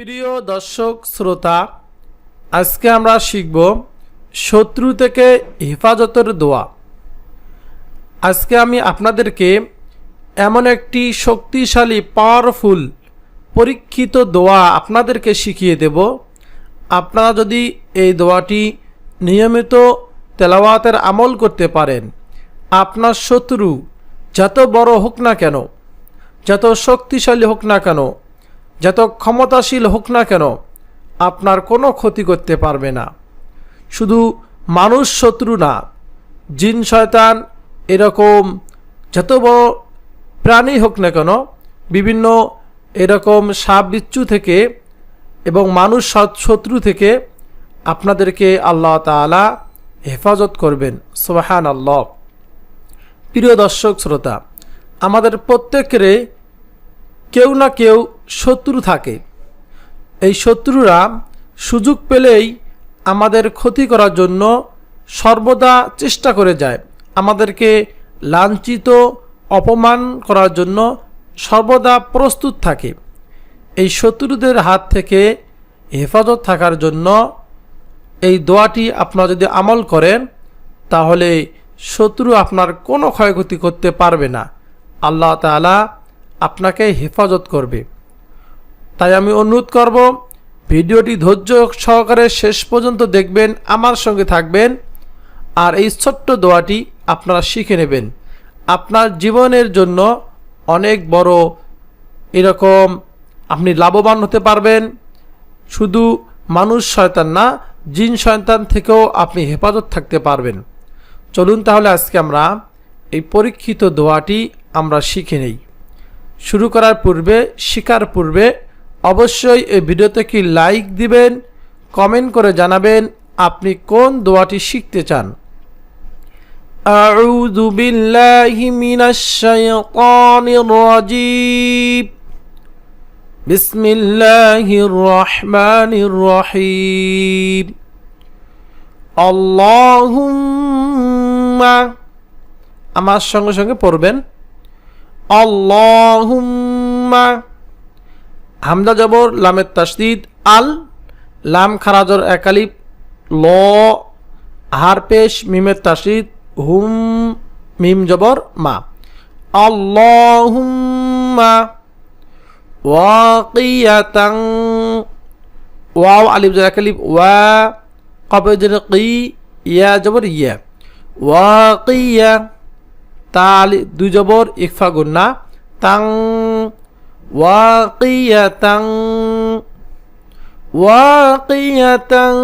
প্রিয় দর্শক, শ্রোতা, আজকে আমরা শিখব শত্রু থেকে হেফাজতের দোয়া। আজকে আমি আপনাদেরকে এমন একটি শক্তিশালী পাওয়ারফুল পরীক্ষিত দোয়া আপনাদেরকে শিখিয়ে দেব। আপনারা যদি এই দোয়াটি নিয়মিত তেলাওয়াতের আমল করতে পারেন, আপনার শত্রু যত বড় হোক না কেন, যত শক্তিশালী হোক না কেন যত ক্ষমতাশীল হোক না কেন, আপনার কোনো ক্ষতি করতে পারবে না। শুধু মানুষ শত্রু না, জিন, শয়তান এরকম যত বড় প্রাণী হোক না কেন, বিভিন্ন এরকম সাপ বিচ্ছু থেকে এবং মানুষ শত্রু থেকে আপনাদেরকে আল্লাহ তাআলা হেফাজত করবেন। সোহান আল্লাহ প্রিয় দর্শক, শ্রোতা, আমাদের প্রত্যেকের কেউ না কেউ শত্রু থাকে। এই শত্রুরা সুযোগ পেলেই আমাদের ক্ষতি করার জন্য সর্বদা চেষ্টা করে যায়। আমাদেরকে লাঞ্ছিত, অপমান করার জন্য সর্বদা প্রস্তুত থাকে। এই শত্রুদের হাত থেকে হেফাজত থাকার জন্য এই দোয়াটি আপনারা যদি আমল করেন, তাহলে শত্রু আপনার কোনো ক্ষয়ক্ষতি করতে পারবে না। আল্লাহ তাআলা আপনাকে হেফাজত করবে। তাই আমি অনুরোধ করব, ভিডিওটি ধৈর্য সহকারে শেষ পর্যন্ত দেখবেন, আমার সঙ্গে থাকবেন, আর এই ছোট্ট দোয়াটি আপনারা শিখে নেবেন। আপনার জীবনের জন্য অনেক বড় এরকম আপনি লাভবান হতে পারবেন। শুধু মানুষ শয়তান না, জিন শয়তান থেকেও আপনি হেফাজত থাকতে পারবেন। চলুন তাহলে আজকে আমরা এই পরীক্ষিত দোয়াটি আমরা শিখে নেই। শুরু করার পূর্বে শিকার পূর্বে অবশ্যই এই ভিডিওতে কি লাইক দিবেন কমেন্ট করে জানাবেন আপনি কোন দোয়াটি শিখতে চান أعوذ بالله من الشيطان الرجيم بسم الله الرحمن الرحيم اللهم আমার সঙ্গে সঙ্গে পড়বেন আল্লাহুম্মা। হামদা জবর, লামের তাসদিদ আল, লাম খারাজর একালিপ ল, হার পেশ, মিমের তাসদিদ হুম, মিম জবর, মা। আল্লাহুম্মা ওয়াকিয়াতাং ওয়াও, আলিফ জবর একালিপ ওয়া কবে কি ইয়া জবর, ইয়া। ওয়াকিয়া তালি দুই জবর ইকফা গুন্না তাং ওয়াকিয়াতাং ওয়াকিয়াতাং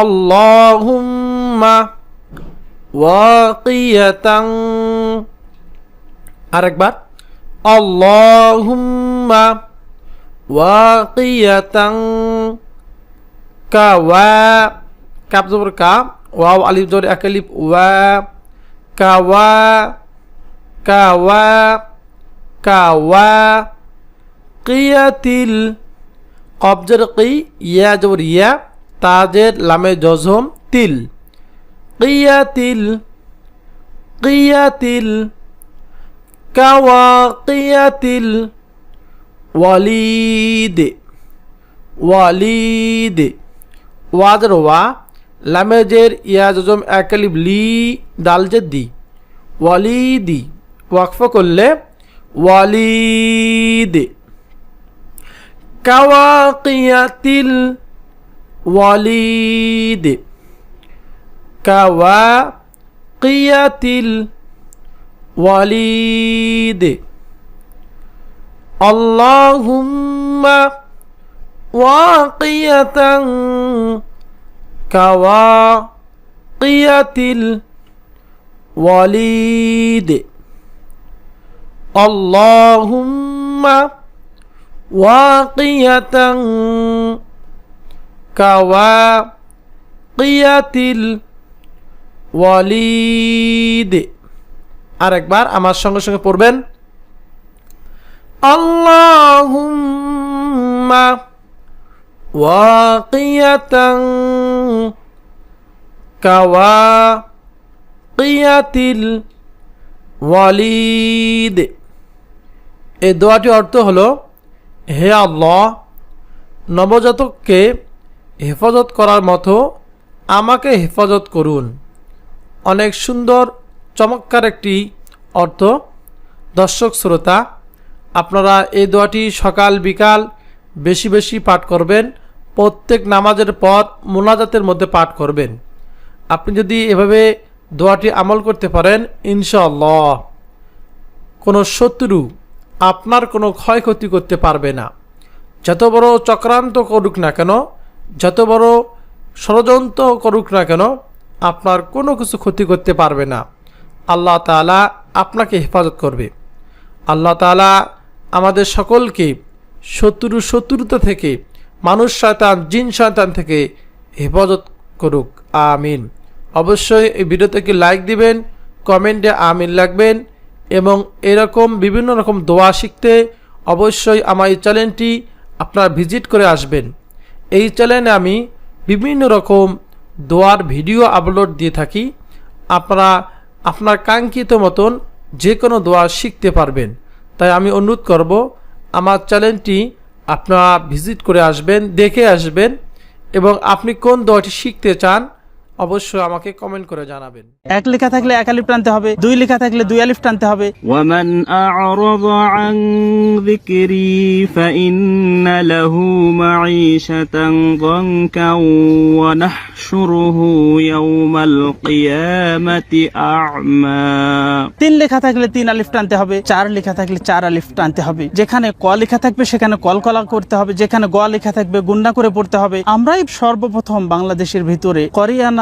আল্লাহুম্মা ওয়াকিয়াতাং আরেকবার আল্লাহুম্মা ওয়াকিয়াতাং কা ওয়া কাপ জবর কা ওয়াও আলিফ জবর এক আলিফ ওয়া কাওয়া কাওয়া কাওয়া, কিয়াতিল, কবজের কি, ইয়া জবর ইয়া, তাজের লামে জজম, তিল। কিয়াতিল কিয়াতিল, কাওয়া, কিয়াতিল, ওয়ালিদ ওয়ালিদ। ওয়াজের ওয়া লামেজের ইয়া জজম একালিব লি। দালজে দি ওয়ালিদি ওয়াকফ করলে ওয়ালিদ কাওয়াকিয়াতিল ওয়ালিদ কাওয়াকিয়াতিল ওয়ালিদ আল্লাহুম্মা ওয়াকিয়াতান কাওয়াকিয়াতিল ওয়ালিদ আল্লাহুম্মা ওয়াকিয়াতান কাওয়াকিয়াতিল ওয়ালিদ আরেকবার আমার সঙ্গে সঙ্গে পড়বেন আল্লাহুম্মা ওয়াকিয়াতাং কাওয়াকিয়াতিল ওয়ালিদ। এই দোয়াটি অর্থ হলো, হে আল্লাহ, নবজাতককে হেফাজত করার মতো আমাকে হেফাজত করুন। অনেক সুন্দর, চমৎকার একটি অর্থ। দর্শক, শ্রোতা, আপনারা এই দোয়াটি সকাল, বিকাল বেশি বেশি পাঠ করবেন। প্রত্যেক নামাজের পর মোনাজাতের মধ্যে পাঠ করবেন। আপনি যদি এভাবে দোয়াটি আমল করতে পারেন, ইনশাআল্লাহ। কোনো শত্রু আপনার কোনো ক্ষয়ক্ষতি করতে পারবে না। যত বড় চক্রান্ত করুক না কেন, যত বড় ষড়যন্ত্র করুক না কেন, আপনার কোনো কিছু ক্ষতি করতে পারবে না। আল্লাহ তাআলা আপনাকে হেফাজত করবে। আল্লাহ তাআলা আমাদের সকলকে শত্রু শত্রুতা থেকে, মানুষ শয়তান, জিন শয়তান থেকে হেফাজত করুক। আমিন। অবশ্যই এই ভিডিওতে লাইক দিবেন কমেন্টে আমিন লাগবেন এবং এরকম বিভিন্ন রকম দোয়া শিখতে অবশ্যই আমার এই চ্যানেলটি আপনারা ভিজিট করে আসবেন। এই চ্যানেলে আমি বিভিন্ন রকম দোয়ার ভিডিও আপলোড দিয়ে থাকি। আপনারা আপনার কাঙ্ক্ষিত মতন যে কোনো দোয়া শিখতে পারবেন। তাই আমি অনুরোধ করব, আমার চ্যানেলটি আপনারা ভিজিট করে আসবেন, দেখে আসবেন এবং আপনি কোন দোয়াটি শিখতে চান অবশ্যই আমাকে কমেন্ট করে জানাবেন। এক লেখা থাকলে এক আলিফ টানতে হবে দুই লেখা থাকলে দুই আলিফ টানতে হবে। ওয়ামান আ'রাদা আন যিকরি ফাইন্না লাহু মা'ইশাতান দানকা ওয়া নাহশুরুহু কিয়ামাতি আ'মা তিন লেখা থাকলে তিন আলিফ টানতে হবে চার লেখা থাকলে চার আলিফ টানতে হবে। যেখানে ক লেখা থাকবে সেখানে কলকলা করতে হবে যেখানে গ লেখা থাকবে গুন্ডা করে পড়তে হবে। আমরাই সর্বপ্রথম বাংলাদেশের ভিতরে করিয়ানা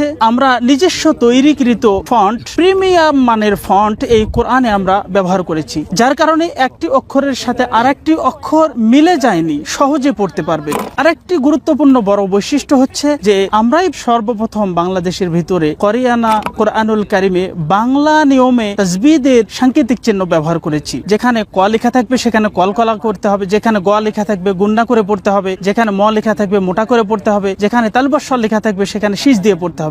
আমরা নিজস্ব তৈরিকৃত ফন্ট, প্রিমিয়াম মানের ফন্ট এই কোরআনে আমরা ব্যবহার করেছি, যার কারণে একটি অক্ষরের সাথে আরেকটি অক্ষর মিলে যায়নি, সহজে পড়তে পারবে। আরেকটি গুরুত্বপূর্ণ বড় বৈশিষ্ট্য হচ্ছে যে আমরাই সর্বপ্রথম বাংলাদেশের ভিতরে করিয়ানা কোরআনুল কারিমে বাংলা নিয়মে তাজবিদের সাংকেতিক চিহ্ন ব্যবহার করেছি। যেখানে ক লেখা থাকবে, সেখানে কলকলা করতে হবে, যেখানে গ লেখা থাকবে, গুন্ডা করে পড়তে হবে, যেখানে ম লেখা থাকবে, মোটা করে পড়তে হবে, যেখানে তালবস্বর লেখা থাকবে, সেখানে শীষ দিয়ে পড়তে হবে।